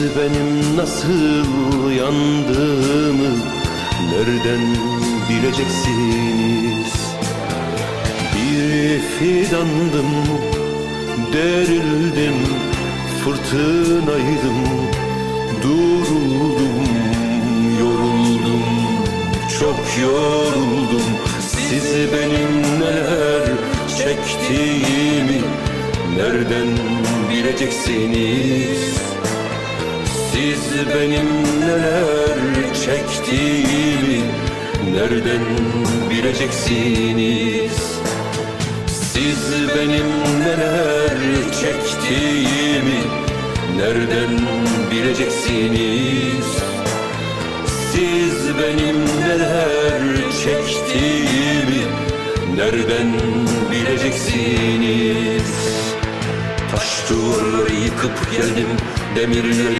Benim nasıl yandığımı nereden bileceksiniz? Bir fidandım, derildim, fırtınaydım, duruldum, yoruldum, çok yoruldum. Siz benim neler çektiğimi nereden bileceksiniz? Siz benim neler çektiğimi nereden bileceksiniz? Siz benim neler çektiğimi nereden bileceksiniz? Siz benim neler çektiğimi nereden bileceksiniz? Taş duvarları yıkıp geldim demirleri